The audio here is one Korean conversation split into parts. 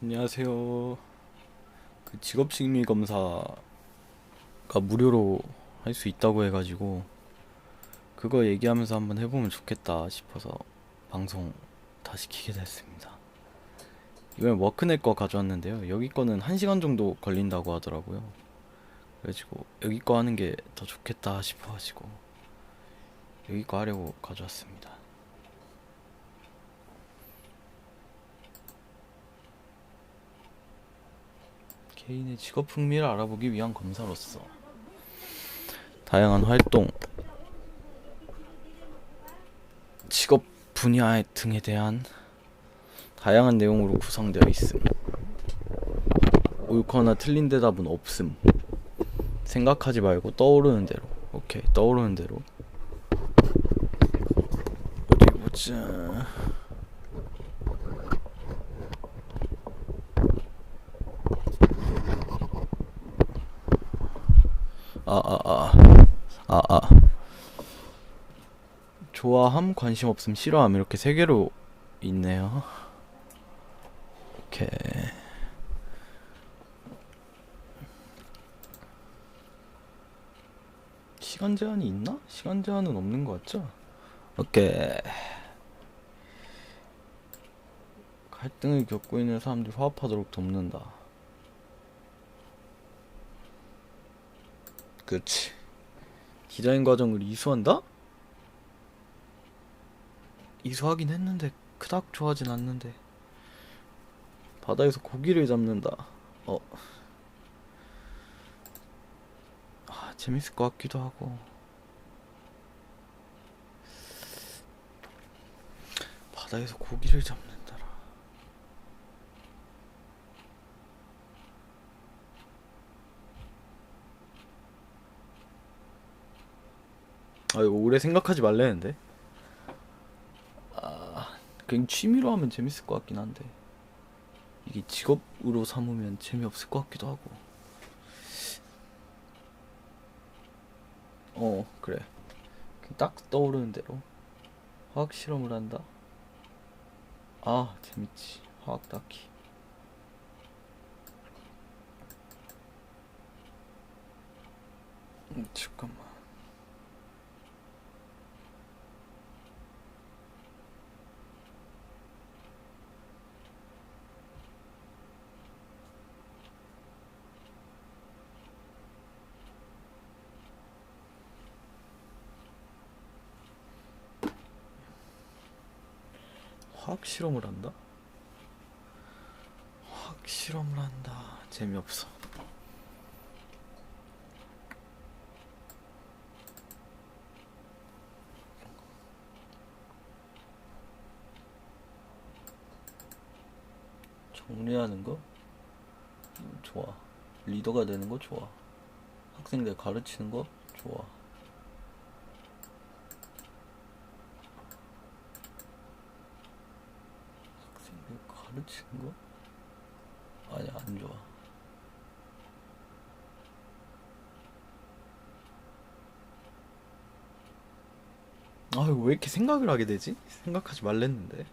안녕하세요. 그 직업식미 검사가 무료로 할 수 있다고 해가지고 그거 얘기하면서 한번 해보면 좋겠다 싶어서 방송 다시 키게 됐습니다. 이번엔 워크넷 거 가져왔는데요. 여기 거는 1시간 정도 걸린다고 하더라고요. 그래가지고 여기 거 하는 게 더 좋겠다 싶어가지고 여기 거 하려고 가져왔습니다. 개인의 직업 흥미를 알아보기 위한 검사로서 다양한 활동, 직업 분야 등에 대한 다양한 내용으로 구성되어 있음. 옳거나 틀린 대답은 없음. 생각하지 말고 떠오르는 대로. 오케이, 떠오르는 대로. 어디 보자. 아, 아, 아. 아, 아. 좋아함, 관심 없음, 싫어함 이렇게 세 개로 있네요. 오케이. 시간 제한이 있나? 시간 제한은 없는 것 같죠? 오케이. 갈등을 겪고 있는 사람들이 화합하도록 돕는다. 그치. 디자인 과정을 이수한다? 이수하긴 했는데 그닥 좋아하진 않는데 바다에서 고기를 잡는다. 어. 아, 재밌을 것 같기도 하고. 바다에서 고기를 잡는다라. 아, 이거 오래 생각하지 말래는데. 아, 그냥 취미로 하면 재밌을 것 같긴 한데. 이게 직업으로 삼으면 재미없을 것 같기도 하고. 어, 그래. 딱 떠오르는 대로. 화학 실험을 한다. 아, 재밌지. 화학 다키. 음, 잠깐만. 실험을 한다? 화학 실험을 한다. 재미없어. 정리하는 거? 음, 좋아. 리더가 되는 거 좋아. 학생들 가르치는 거 좋아. 가르치는 거? 아니 안 좋아. 아 이거 왜 이렇게 생각을 하게 되지? 생각하지 말랬는데.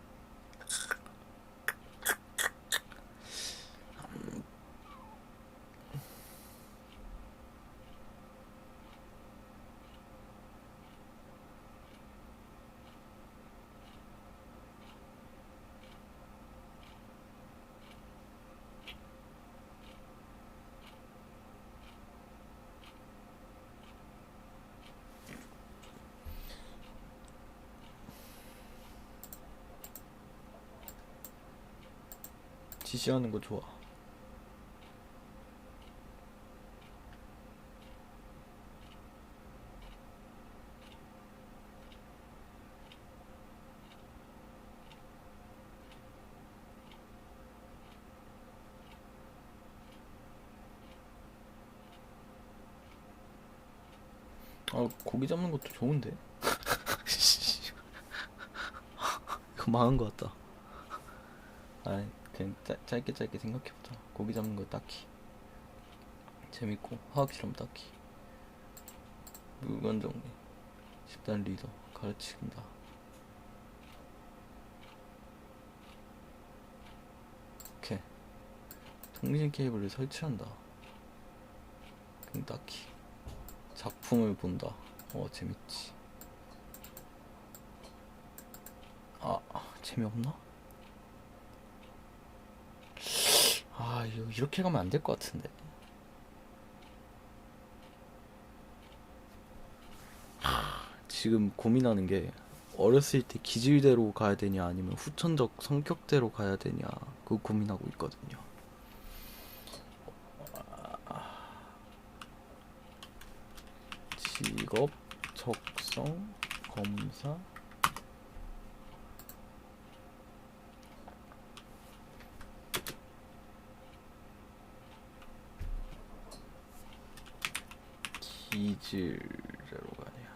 지시하는 거 좋아. 아, 고기 잡는 것도 좋은데. 이거 망한 것 같다. 아이, 그냥 짧, 짧게 짧게 생각해보자. 고기 잡는 거 딱히 재밌고 화학 실험 딱히 물건 정리, 집단 리더 가르친다. 오케이 통신 케이블을 설치한다. 딱히 작품을 본다. 어 재밌지. 아 아, 재미없나? 아 이렇게 가면 안 될 것 같은데. 지금 고민하는 게 어렸을 때 기질대로 가야 되냐 아니면 후천적 성격대로 가야 되냐 그 고민하고 있거든요. 직업 적성 검사 기 질대로 가냐.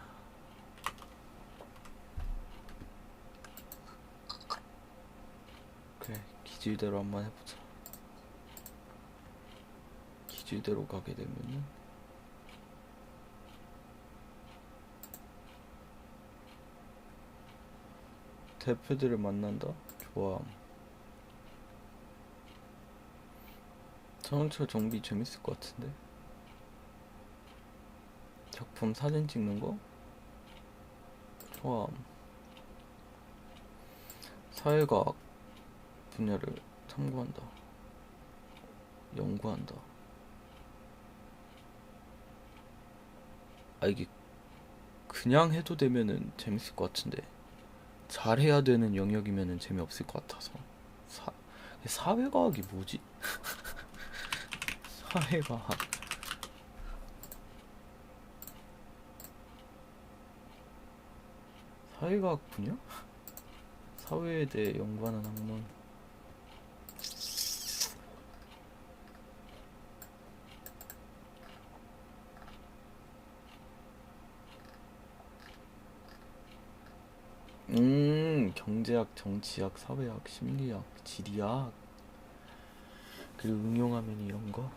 그래 기질대로 한번 해보자. 기질대로 가게 되면은? 대표들을 만난다? 좋아. 자동차 정비 재밌을 것 같은데 작품 사진 찍는 거? 좋아 사회과학 분야를 탐구한다. 연구한다. 아 이게 그냥 해도 되면은 재밌을 것 같은데. 잘해야 되는 영역이면은 재미없을 것 같아서. 사, 사회과학이 뭐지? 사회과학 사회과학 분야? 사회에 대해 연구하는 학문 음 경제학, 정치학, 사회학, 심리학, 지리학 그리고 응용하면 이런 거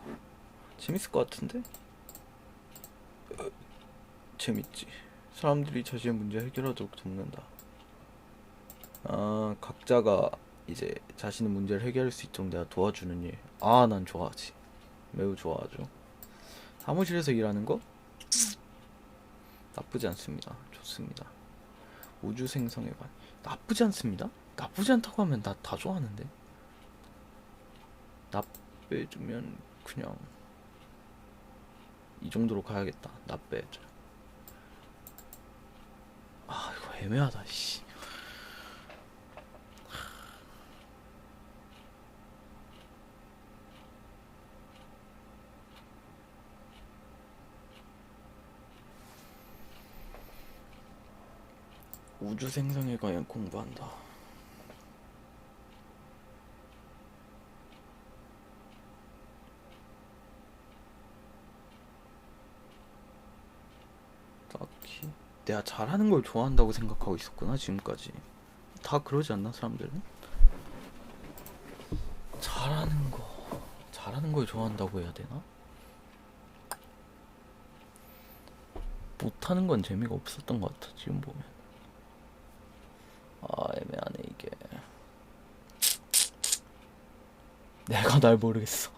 재밌을 것 같은데? 어, 재밌지 사람들이 자신의 문제 해결하도록 돕는다 아 각자가 이제 자신의 문제를 해결할 수 있도록 내가 도와주는 일. 아, 난 좋아하지. 매우 좋아하죠. 사무실에서 일하는 거? 나쁘지 않습니다. 좋습니다. 우주 생성에 관. 나쁘지 않습니다. 나쁘지 않다고 하면 나 다 좋아하는데. 나빼주면 그냥 이 정도로 가야겠다. 나빼줘. 아, 이거 애매하다. 씨. 우주 생성에 관한 공부한다. 딱히 내가 잘하는 걸 좋아한다고 생각하고 있었구나 지금까지. 다 그러지 않나 사람들은? 잘하는 거, 잘하는 걸 좋아한다고 해야 되나? 못하는 건 재미가 없었던 것 같아 지금 보면. 아 애매하네 이게 내가 날 모르겠어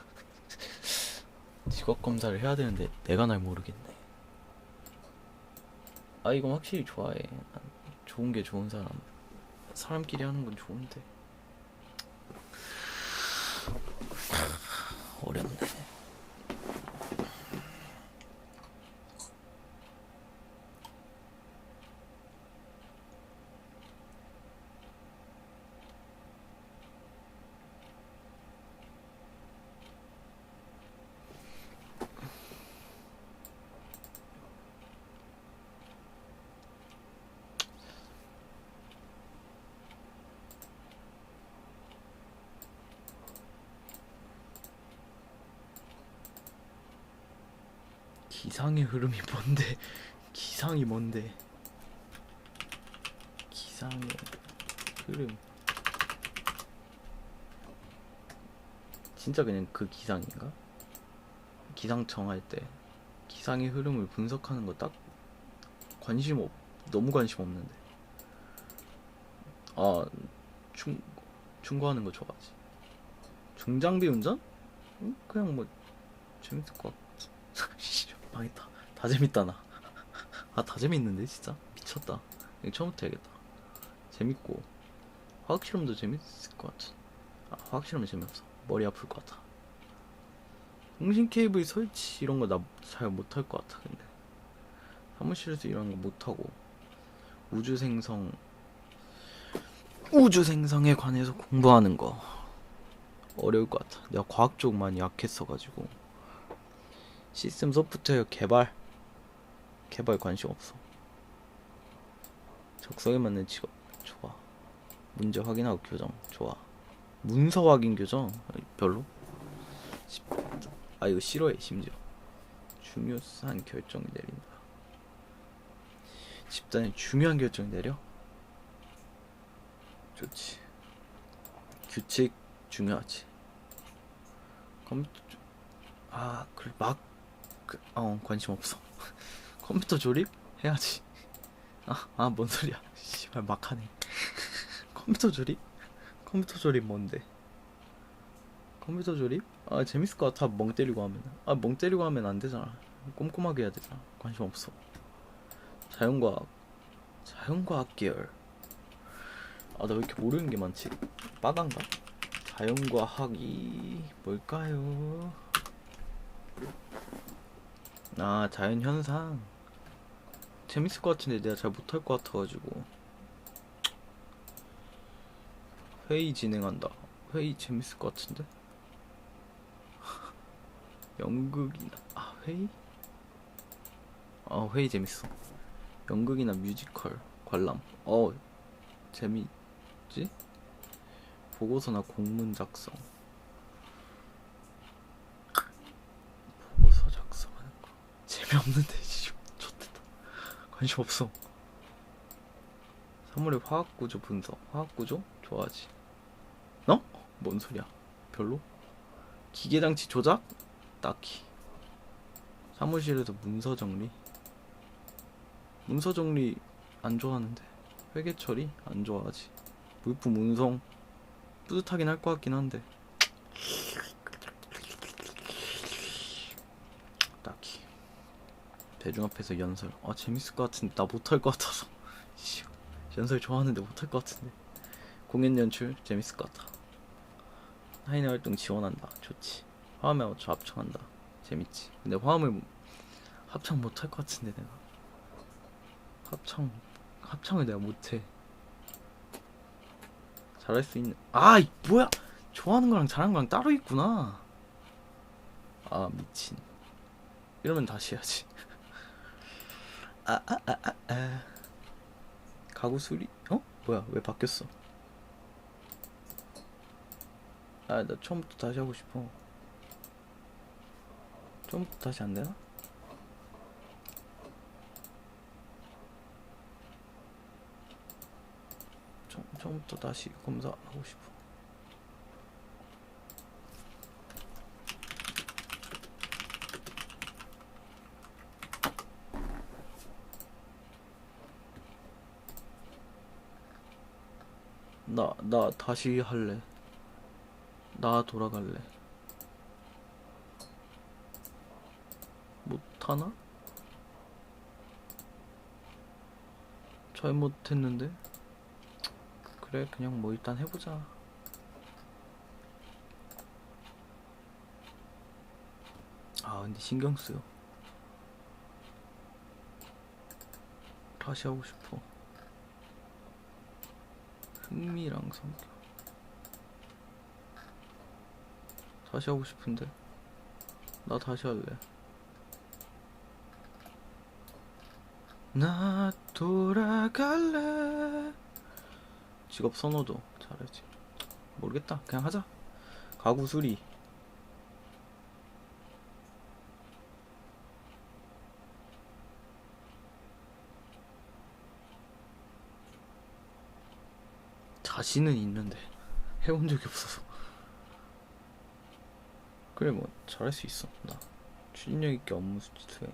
직업 검사를 해야 되는데 내가 날 모르겠네 아 이건 확실히 좋아해. 난 좋은 게 좋은 사람. 사람끼리 하는 건 좋은데 어렵네 기상의 흐름이 뭔데? 기상이 뭔데? 기상의 흐름. 진짜 그냥 그 기상인가? 기상청 할때 기상의 흐름을 분석하는 거 딱 관심 없, 너무 관심 없는데. 아, 충, 충고하는 거 좋아하지. 중장비 운전? 응? 그냥 뭐 재밌을 것 같아. 씨, 망했다. 다 재밌다 나. 아 다 재밌는데 진짜 미쳤다. 이거 처음부터 해야겠다. 재밌고 화학 실험도 재밌을 것 같아. 아 화학 실험은 재미없어. 머리 아플 것 같아. 통신 케이블 설치 이런 거 나 잘 못할 것 같아 근데 사무실에서 이런 거 못하고 우주 생성 우주 생성에 관해서 공부하는 거 어려울 것 같아. 내가 과학 쪽 많이 약했어가지고 시스템 소프트웨어 개발 개발 관심 없어. 적성에 맞는 직업 좋아. 문제 확인하고 교정 좋아. 문서 확인 교정 별로. 시- 아 이거 싫어해 심지어. 중요한 결정을 내린다. 집단에 중요한 결정 내려? 좋지. 규칙 중요하지. 컴퓨터 조- 아 그래 막 그, 어, 관심 없어. 컴퓨터 조립 해야지. 아아 뭔 소리야? 씨발 막하네. 컴퓨터 조립? 컴퓨터 조립 뭔데? 컴퓨터 조립? 아 재밌을 것 같아 멍 때리고 하면 아 멍 때리고 하면 안 되잖아 꼼꼼하게 해야 되잖아 관심 없어 자연과학 자연과학 계열 아 나 왜 이렇게 모르는 게 많지 빠간가? 자연과학이 뭘까요? 아 자연현상. 재밌을 것 같은데 내가 잘 못할 것 같아가지고. 회의 진행한다. 회의 재밌을 것 같은데? 연극이나 아 회의? 어 회의 재밌어. 연극이나 뮤지컬 관람. 어 재미있지? 보고서나 공문 작성 보고서 작성하는 거 재미없는데 씨 좋겠다. 관심 없어. 사물의 화학구조 분석. 화학구조? 좋아하지. 너? 뭔 소리야? 별로? 기계장치 조작? 딱히. 사무실에서 문서 정리? 문서 정리 안 좋아하는데. 회계 처리? 안 좋아하지. 물품 운송? 뿌듯하긴 할 것 같긴 한데 딱히 대중 앞에서 연설. 아 재밌을 것 같은데. 나 못할 것 같아서. 씨, 연설 좋아하는데 못할 것 같은데. 공연 연출 재밌을 것 같아. 하이네 활동 지원한다. 좋지. 화음에 맞춰 합창한다. 재밌지. 근데 화음을 합창 못할 것 같은데 내가. 합창 합창을 내가 못해. 잘할 수 있는. 아이 뭐야? 좋아하는 거랑 잘하는 거랑 따로 있구나. 아 미친. 이러면 다시 해야지 아 아 아 아 아. 가구 수리? 어? 뭐야 왜 바뀌었어? 아 나 처음부터 다시 하고 싶어. 처음부터 다시 안 되나? 처음, 처음부터 다시 검사하고 싶어. 나, 나 다시 할래. 나 돌아갈래. 못하나? 잘못했는데? 그래 그냥 뭐 일단 해보자 아 근데 신경 쓰여 다시 하고 싶어 흥미랑 성격 다시 하고 싶은데? 나 다시 할래. 나 돌아갈래. 직업 선호도 잘하지. 모르겠다. 그냥 하자. 가구 수리 자신은 있는데 해본 적이 없어서. 그래 뭐 잘할 수 있어. 나 추진력 있게 업무 수행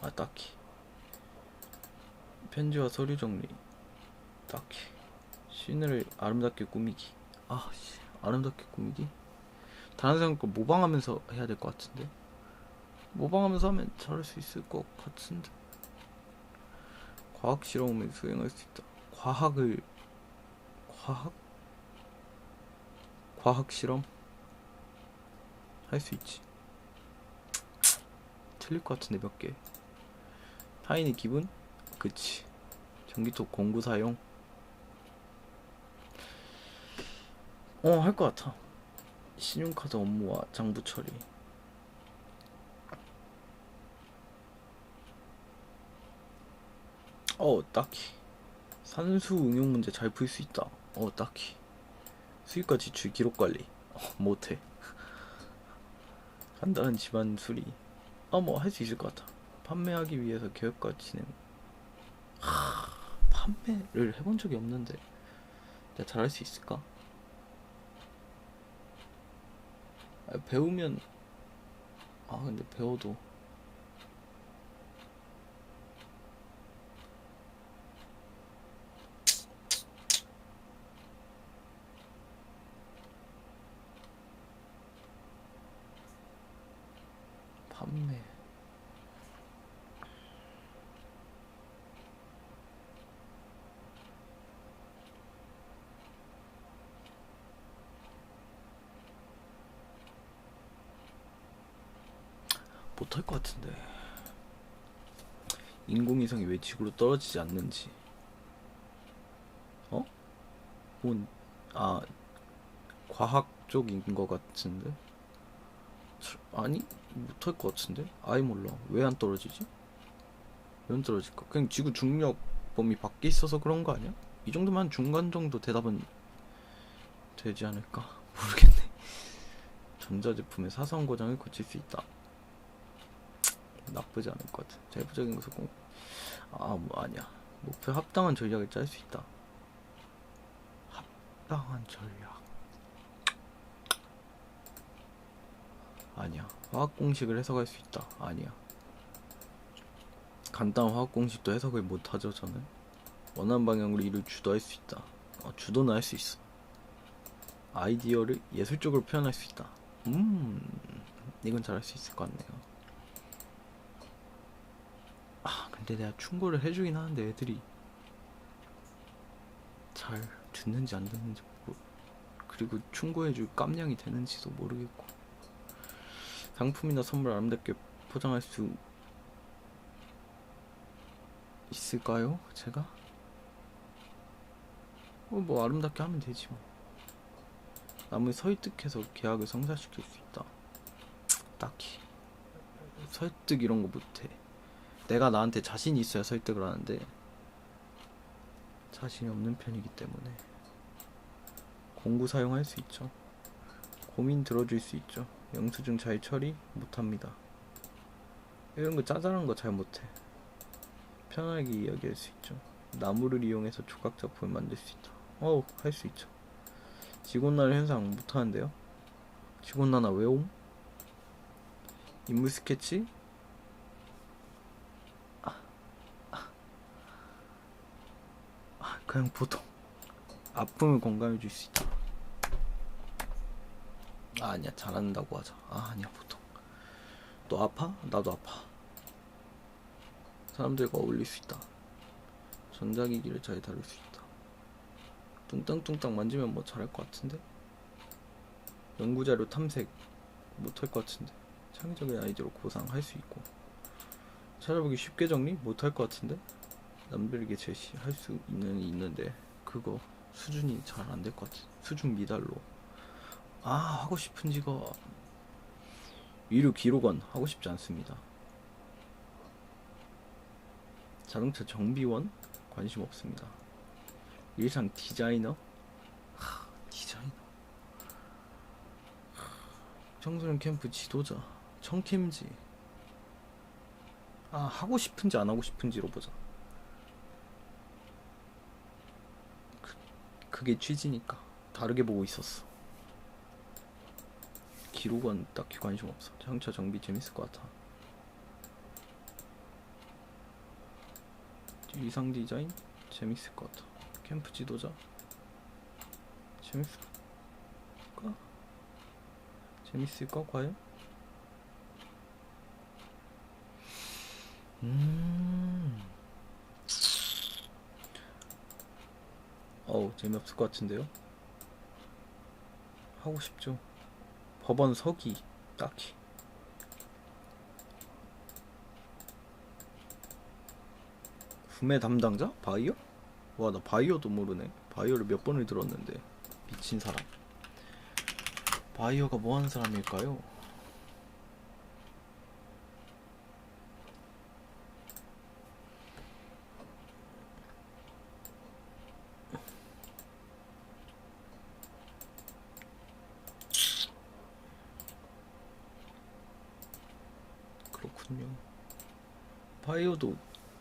아 딱히. 편지와 서류 정리. 딱히. 시인을 아름답게 꾸미기. 아 씨, 아름답게 꾸미기? 다른 거 모방하면서 해야 될 것 같은데? 모방하면서 하면 잘할 수 있을 것 같은데? 과학 실험을 수행할 수 있다. 과학을 과학? 과학 실험? 할 수 있지. 틀릴 것 같은데 몇 개. 타인의 기분? 그치. 전기톱 공구 사용? 어 할 것 같아. 신용카드 업무와 장부 처리. 어 딱히. 산수 응용 문제 잘 풀 수 있다 어 딱히. 수익과 지출 기록 관리. 어, 못해. 간단한 집안 수리. 아 뭐 할 수 있을 것 같아. 판매하기 위해서 계획과 진행. 하, 판매를 해본 적이 없는데. 내가 잘할 수 있을까? 아, 배우면. 아 근데 배워도 판매 못할 것 같은데 인공위성이 왜 지구로 떨어지지 않는지 어? 뭔, 아 과학 쪽인 것 같은데 설- 아니 못할 것 같은데 아예 몰라 왜 안 떨어지지? 왜 안 떨어질까? 그냥 지구 중력 범위 밖에 있어서 그런 거 아니야? 이 정도면 중간 정도 대답은 되지 않을까? 모르겠네 전자제품의 사소한 고장을 고칠 수 있다 나쁘지 않을 것 같아. 세부적인 것을 공. 아 뭐 아니야. 목표 합당한 전략을 짤 수 있다. 합당한 전략. 아니야. 화학 공식을 해석할 수 있다. 아니야. 간단한 화학 공식도 해석을 못 하죠 저는. 원하는 방향으로 일을 주도할 수 있다. 어, 주도는 할 수 있어. 아이디어를 예술적으로 표현할 수 있다. 음, 이건 잘할 수 있을 것 같네요. 아 근데 내가 충고를 해주긴 하는데 애들이 잘 듣는지 안 듣는지 모 그리고 충고해줄 깜냥이 되는지도 모르겠고 상품이나 선물 아름답게 포장할 수 있을까요? 제가? 어, 뭐 아름답게 하면 되지 뭐 남을 설득해서 계약을 성사시킬 수 있다 딱히 설득 이런 거 못해 내가 나한테 자신이 있어야 설득을 하는데 자신이 없는 편이기 때문에 공구 사용할 수 있죠. 고민 들어줄 수 있죠. 영수증 잘 처리 못합니다. 이런 거 짜잘한 거 잘 못해. 편하게 이야기할 수 있죠. 나무를 이용해서 조각 작품을 만들 수 있다. 어우 할 수 있죠. 직원날 현상 못하는데요. 직원나나 외움? 인물 스케치? 그냥 보통 아픔을 공감해 줄 수 있다. 아, 아니야 잘한다고 하자. 아 아니야 보통. 너 아파? 나도 아파. 사람들과 어울릴 수 있다. 전자기기를 잘 다룰 수 있다. 뚱땅뚱땅 만지면 뭐 잘할 것 같은데? 연구자료 탐색 못할 것 같은데? 창의적인 아이디어로 고상할 수 있고 찾아보기 쉽게 정리 못할 것 같은데? 남들에게 제시할 수 있는 있는데 그거 수준이 잘 안 될 것 같아. 수준 미달로. 아 하고 싶은 직업 위로 기록원 하고 싶지 않습니다. 자동차 정비원 관심 없습니다. 일상 디자이너 하, 디자이너 하, 청소년 캠프 지도자 청캠지 아 하고 싶은지 안 하고 싶은지로 보자. 그게 취지니까 다르게 보고 있었어. 기록은 딱히 관심 없어. 자동차 정비 재밌을 것 같아. 의상 디자인 재밌을 것 같아. 캠프 지도자 재밌을까? 재밌을까 과연? 음. 어우 재미없을 것 같은데요? 하고 싶죠. 법원 서기 딱히. 구매 담당자? 바이어? 와 나 바이어도 모르네. 바이어를 몇 번을 들었는데 미친 사람. 바이어가 뭐 하는 사람일까요? 그렇군요. 바이오도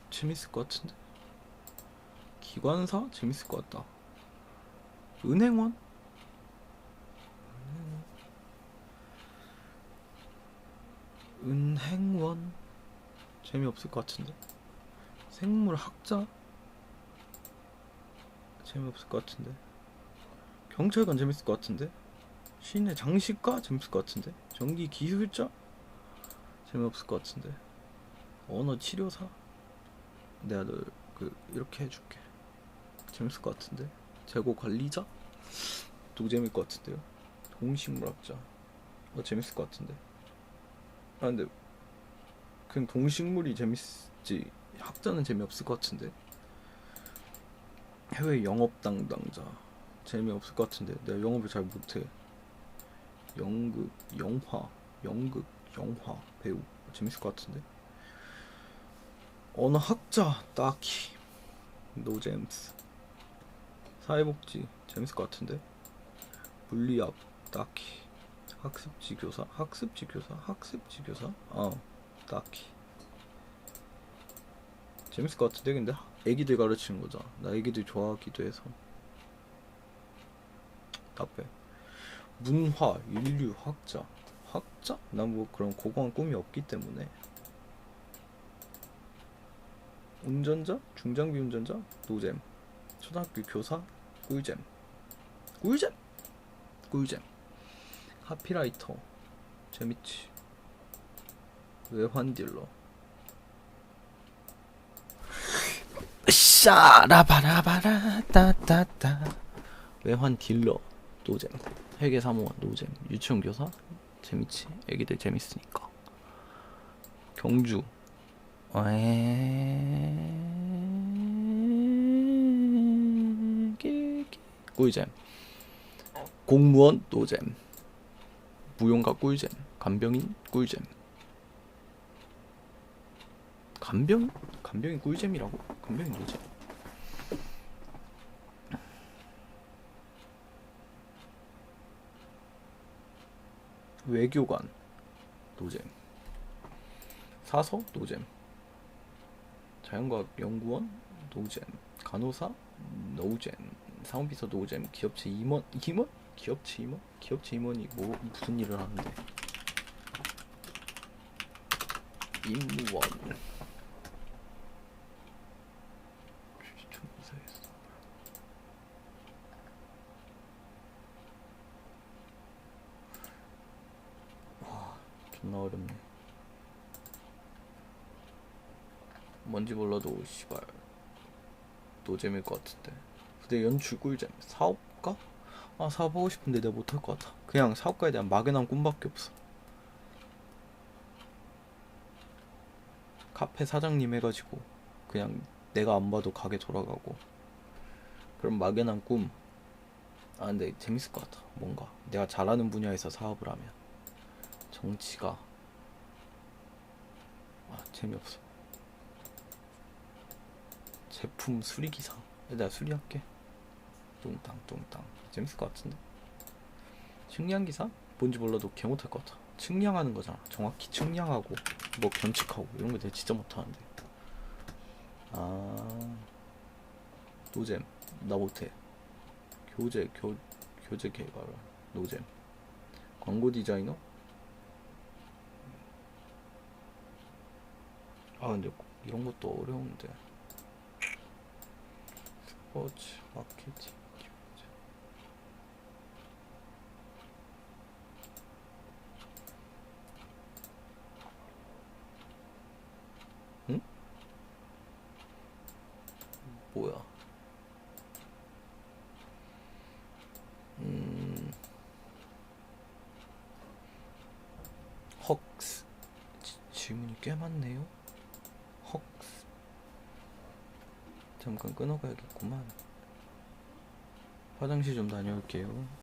재밌을 것 같은데. 기관사 재밌을 것 같다. 은행원? 은행원 재미없을 것 같은데. 생물학자 재미없을 것 같은데. 경찰관 재밌을 것 같은데. 시내 장식가 재밌을 것 같은데. 전기 기술자 재미없을 것 같은데. 언어 치료사? 내가 널 그 이렇게 해줄게. 재밌을 것 같은데. 재고 관리자? 또 재밌을 것 같은데요? 동식물학자. 어 재밌을 것 같은데. 아 근데 그냥 동식물이 재밌지 학자는 재미없을 것 같은데. 해외 영업 담당자. 재미없을 것 같은데. 내가 영업을 잘 못해. 연극 영화 연극 영화 배우. 재밌을 것 같은데? 언어 학자 딱히. 노잼스. 사회복지 재밌을 것 같은데? 물리학 딱히. 학습지 교사 학습지 교사 학습지 교사? 어 딱히. 재밌을 것 같은데 근데? 애기들 가르치는 거잖아. 나 애기들 좋아하기도 해서. 답해. 문화 인류 학자 학자? 난 뭐 그런 고고한 꿈이 없기 때문에. 운전자? 중장비 운전자? 노잼. 초등학교 교사? 꿀잼. 꿀잼? 꿀잼. 하피라이터. 재밌지. 외환 딜러. 샤라바라바라 따따따. 외환 딜러 노잼. 회계사무원 노잼. 유치원 교사 재밌지. 애기들 재밌으니까. 경주. 꿀잼. 공무원 노잼. 무용가 꿀잼. 간병인 꿀잼. 간병? 간병인 꿀잼이라고? 간병인 노잼 외교관 노잼. 사서 노잼. 자연과학 연구원 노잼. 간호사 노잼. 사원비서 노잼. 기업체 임원 임원? 기업체 임원? 기업체 임원이 뭐 무슨 일을 하는데? 주지총무사에서 존나 어렵네. 뭔지 몰라도 씨발 노잼일 것 같은데. 근데 연출 꿀잼. 사업가? 아 사업하고 싶은데 내가 못할 것 같아. 그냥 사업가에 대한 막연한 꿈밖에 없어. 카페 사장님 해가지고 그냥 내가 안 봐도 가게 돌아가고 그런 막연한 꿈. 아 근데 재밌을 것 같아. 뭔가 내가 잘하는 분야에서 사업을 하면. 정치가 아 재미없어 제품 수리기사 내가 수리할게. 뚱땅 뚱땅. 재밌을 것 같은데? 측량 기사? 뭔지 몰라도 개 못할 것 같아. 측량하는 거잖아. 정확히 측량하고 뭐 견측하고 이런 거 내가 진짜 못하는데. 아 노잼. 나 못해. 교재 교, 교재 개발 노잼. 광고 디자이너? 아 근데 이런 것도 어려운데 스포츠 마케팅 응? 뭐야? 음. 헉스. 지, 질문이 꽤 많네요. 잠깐 끊어가야겠구만. 화장실 좀 다녀올게요.